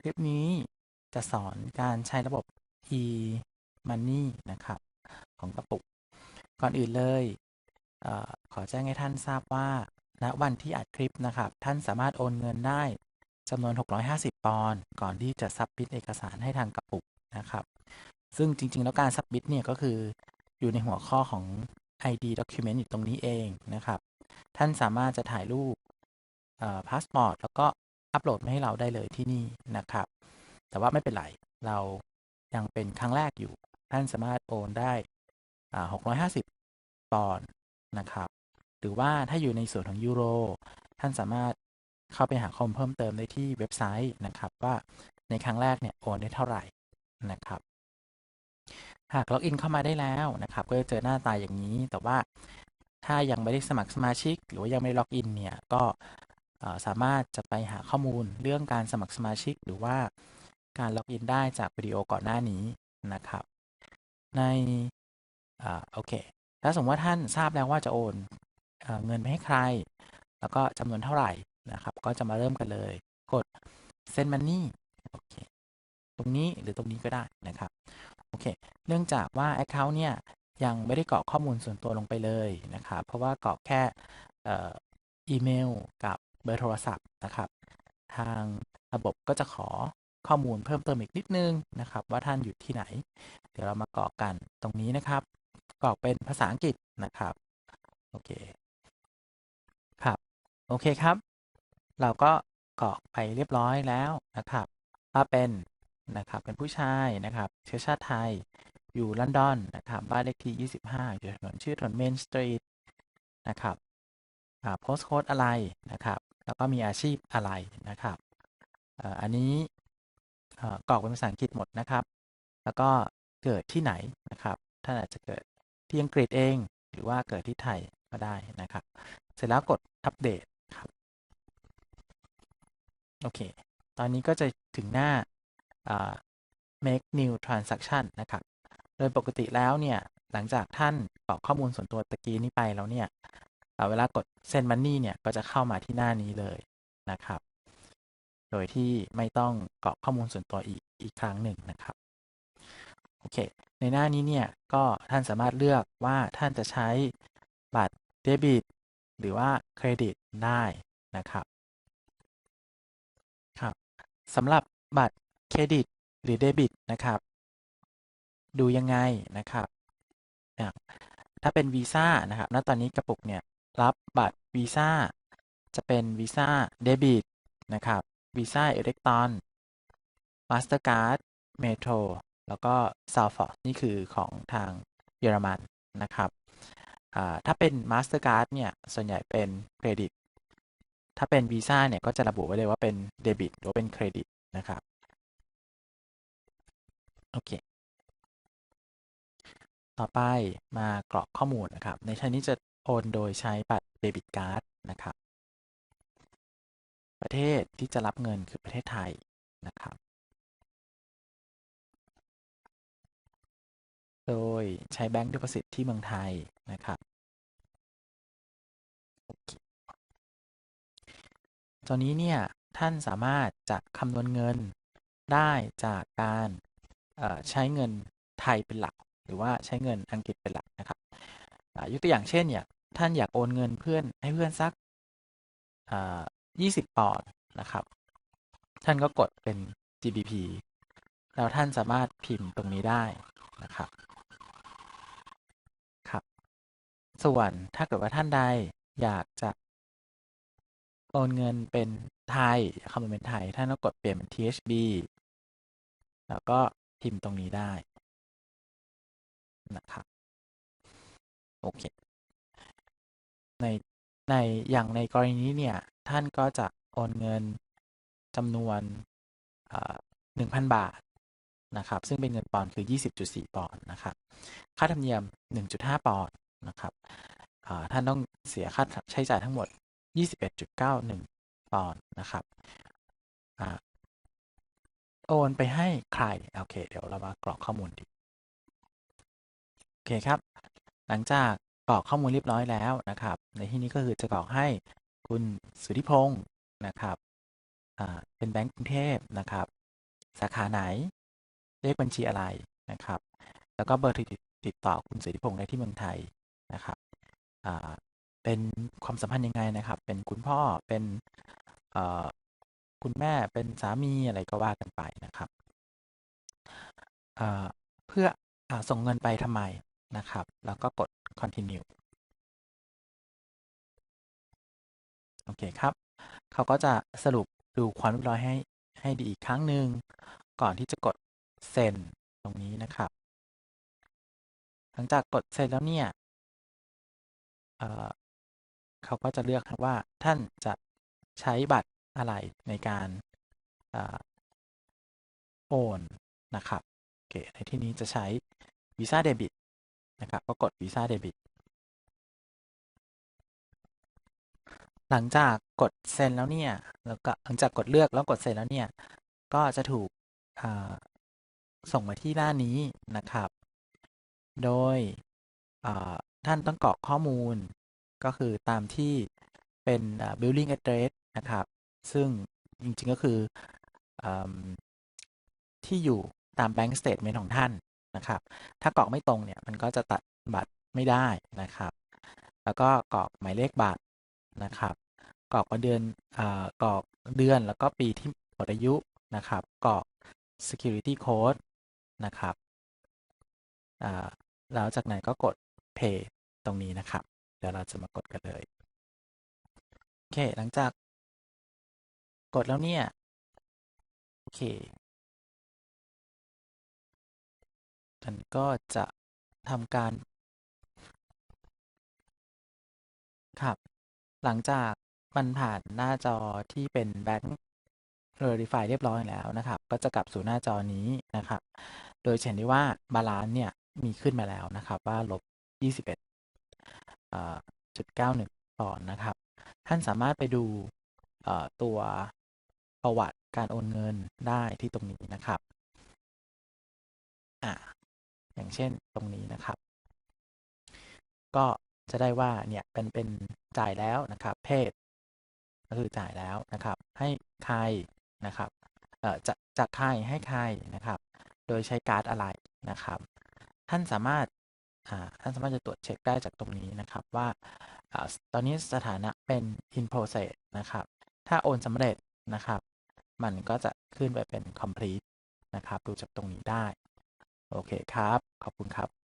คลิปนี้จะสอนการใช้ระบบ e-money นะครับ ของกระปุก ก่อนอื่นเลยเออขอแจ้งให้ท่านทราบว่าณวันที่อัดคลิปนะครับ ท่านสามารถโอนเงินได้จำนวน 650 ปอนด์ก่อนที่จะซับมิทเอกสารให้ทางกระปุกนะครับ ซึ่งจริง ๆ แล้วการซับมิทเนี่ยก็คืออยู่ในหัวข้อของ ID document อยู่ตรงนี้เองนะครับ ท่านสามารถจะถ่ายรูปพาสปอร์ตแล้วก็ อัปโหลดมาให้เราได้เลยที่นี่นะครับ แต่ว่าไม่เป็นไร เรายังเป็นครั้งแรกอยู่ ท่านสามารถโอนได้ 650 ปอนด์นะครับ หรือว่าถ้าอยู่ในส่วนของยูโร ท่านสามารถเข้าไปหาข้อมูลเพิ่มเติมได้ที่เว็บไซต์นะครับว่าในครั้งแรกเนี่ยโอนได้เท่าไหร่นะครับ หากล็อกอินเข้ามาได้แล้วนะครับ ก็จะเจอหน้าตาอย่างนี้ แต่ว่าถ้ายังไม่ได้สมัครสมาชิก หรือว่ายังไม่ล็อกอินเนี่ย ก็ สามารถจะไปหาข้อมูลเรื่องการสมัครสมาชิก หรือว่าการล็อกอินได้จากวิดีโอก่อนหน้านี้นะครับ ในอ่าโอเค ถ้าสมมติว่าท่านทราบแล้วว่าจะโอนเอเงินไปให้ใคร แล้วก็จำนวนเท่าไหร่นะครับ ก็จะมาเริ่มกันเลย กด send money โอเค ตรงนี้หรือตรงนี้ก็ได้นะครับ โอเค เนื่องจากว่า Account เนี่ยยังไม่ได้กรอกข้อมูลส่วนตัวลงไปเลยนะครับ เพราะว่ากรอกแค่อีเมลกับ เบอร์โทรศัพท์นะครับ ทางระบบก็จะขอข้อมูลเพิ่มเติมอีกนิดนึงนะครับ ว่าท่านอยู่ที่ไหน เดี๋ยวเรามากรอกกันตรงนี้นะครับกรอกเป็นภาษาอังกฤษนะครับโอเคครับโอเคครับ เราก็กรอกไปเรียบร้อยแล้วนะครับว่าเป็นนะครับเป็นผู้ชายนะครับ เชื้อชาติไทยอยู่ลอนดอนนะครับบ้านเลขที่ 25 อยู่ถนนชื่อถนนเมนสตรีทนะครับอ่าโพสโค้ดอะไรนะครับ แล้วก็มีอาชีพอะไรนะครับอันนี้กรอกเป็นภาษาอังกฤษหมดนะครับ แล้วก็เกิดที่ไหนนะครับ ท่านอาจจะเกิดที่อังกฤษเอง หรือว่าเกิดที่ไทยก็ได้นะครับ เสร็จแล้วกดอัปเดตครับ โอเค ตอนนี้ก็จะถึงหน้า make new transaction นะครับ โดยปกติแล้วเนี่ย หลังจากท่านกรอกข้อมูลส่วนตัวตะกี้นี้ไปแล้วเนี่ย เวลากด send money เนี่ยก็จะเข้ามาที่หน้านี้เลยนะครับ โดยที่ไม่ต้องกรอกข้อมูลส่วนตัวอีกอีกครั้งหนึ่งนะครับโอเค ในหน้านี้เนี่ยก็ท่านสามารถเลือกว่าท่านจะใช้บัตรเดบิตหรือว่าเครดิตได้นะครับครับสำหรับบัตรเครดิตหรือเดบิตนะครับ ดูยังไงนะครับ ถ้าเป็นวีซ่านะครับ ณ ตอนนี้กระปุกเนี่ย รับบัตรวีซ่าจะเป็นวีซ่าเดบิตนะครับวีซ่าอิเล็กตรอนมาสเตอร์การ์ดเมโทรแล้วก็ซาวฟอร์นี่คือของทางเยอรมันนะครับถ้าเป็น Mastercard เนี่ยส่วนใหญ่เป็นเครดิต ถ้าเป็นวีซ่าเนี่ยก็จะระบุไว้เลยว่าเป็นเดบิตหรือเป็นเครดิตนะครับ โอเค ต่อไปมากรอกข้อมูลนะครับ ในชั้นนี้จะ นโดยใช้บัตรเดบิตการ์ดนะครับ ประเทศที่จะรับเงินคือประเทศไทยนะครับ โดยใช้แบงก์ d ด p o s i t ที่เมืองไทยนะครับ ตอนนี้เนี่ยท่านสามารถจะคำนวณเงินได้จากการใช้เงินไทยเป็นหลัก หรือว่าใช้เงินอังกฤษเป็นหลักนะครับอ่ายกตัวอย่างเช่นเนี่ย ท่านอยากโอนเงินเพื่อนให้เพื่อนสักอ่า20ปอนด์นะครับ ท่านก็กดเป็น GBP แล้วท่านสามารถพิมพ์ตรงนี้ได้นะครับครับ ส่วนถ้าเกิดว่าท่านใดอยากจะโอนเงินเป็นไทยคำนวณเป็นไทย ท่านก็กดเปลี่ยนเป็น THB แล้วก็พิมพ์ตรงนี้ได้นะครับ โอเค ในในอย่างในกรณีนี้เนี่ย ท่านก็จะโอนเงินจำนวนหนึ่งพันบาทนะครับ ซึ่งเป็นเงินปอนด์คือ 20.4 ปอนด์นะครับ ค่าธรรมเนียม 1.5 ปอนด์นะครับท่านต้องเสียค่าใช้จ่ายทั้งหมด 21.91 ปอนด์นะครับอโอนไปให้ใคร โอเค เดี๋ยวเรามากรอกข้อมูลดี โอเคครับ หลังจาก กรอกข้อมูลเรียบร้อยแล้วนะครับ ในที่นี้ก็คือจะกรอกให้คุณสุธิพงศ์นะครับเป็นแบงก์กรุงเทพนะครับ สาขาไหน เลขบัญชีอะไรนะครับ แล้วก็เบอร์ติดติดต่อคุณสิทธิพงษ์ได้ที่เมืองไทยนะครับเป็นความสัมพันธ์ยังไงนะครับ เป็นคุณพ่อเป็นคุณแม่เป็นสามีอะไรก็ว่ากันไปนะครับเพื่ออส่งเงินไปทำไมนะครับ แล้วก็กด continue โอเคครับ เขาก็จะสรุปดูความเรียบร้อยให้ให้ดีอีกครั้งหนึ่งก่อนที่จะกดเซ็นตรงนี้นะครับ หลังจากกดเซ็นแล้วเนี่ยเเขาก็จะเลือกว่าท่านจะใช้บัตรอะไรในการอโอนนะครับโอเคในที่นี้จะใช้วีซ่าเดบิต นะครับก็กดวีซ่าเดบิตหลังจากกดเซ็นแล้วเนี่ยแล้วก็หลังจากกดเลือกแล้วกดเซ็นแล้วเนี่ย ก็จะถูกส่งมาที่หน้านี้นะครับ โดยท่านต้องกรอกข้อมูลก็คือตามที่เป็นอ่า billing address นะครับ ซึ่งจริงๆก็คืออที่อยู่ตาม bank statement ของท่าน นะครับ ถ้ากรอกไม่ตรงเนี่ยมันก็จะตัดบัตรไม่ได้นะครับ แล้วก็กรอกหมายเลขบัตรนะครับ กรอกวันเดือนอากรอกเดือนแล้วก็ปีที่หมดอายุนะครับ กรอก security code นะครับแล้วจากนั้นก็กด pay ตรงนี้นะครับ เดี๋ยวเราจะมากดกันเลย โอเค หลังจากกดแล้วเนี่ย โอเค มันก็จะทำการครับ หลังจากมันผ่านหน้าจอที่เป็น Bank Verify เรียบร้อยแล้วนะครับ ก็จะกลับสู่หน้าจอนี้นะครับ โดยเห็นได้ว่าบาลานซ์เนี่ยมีขึ้นมาแล้วนะครับว่าลบ 21.91ปอนด์นะครับ ท่านสามารถไปดูตัวประวัติการโอนเงินได้ที่ตรงนี้นะครับ อย่างเช่นตรงนี้นะครับ ก็จะได้ว่าเนี่ยเป็นเป็นจ่ายแล้วนะครับ เพศ ก็คือจ่ายแล้วนะครับ ให้ใครนะครับเอ่อจะจากใครให้ใครนะครับ โดยใช้การ์ดอะไรนะครับ ท่านสามารถอ่าท่านสามารถจะตรวจเช็คได้จากตรงนี้นะครับว่าตอนนี้สถานะเป็น in process นะครับ ถ้าโอนสำเร็จนะครับ มันก็จะขึ้นไปเป็น complete นะครับ ดูจากตรงนี้ได้ โอเคครับ ขอบคุณครับ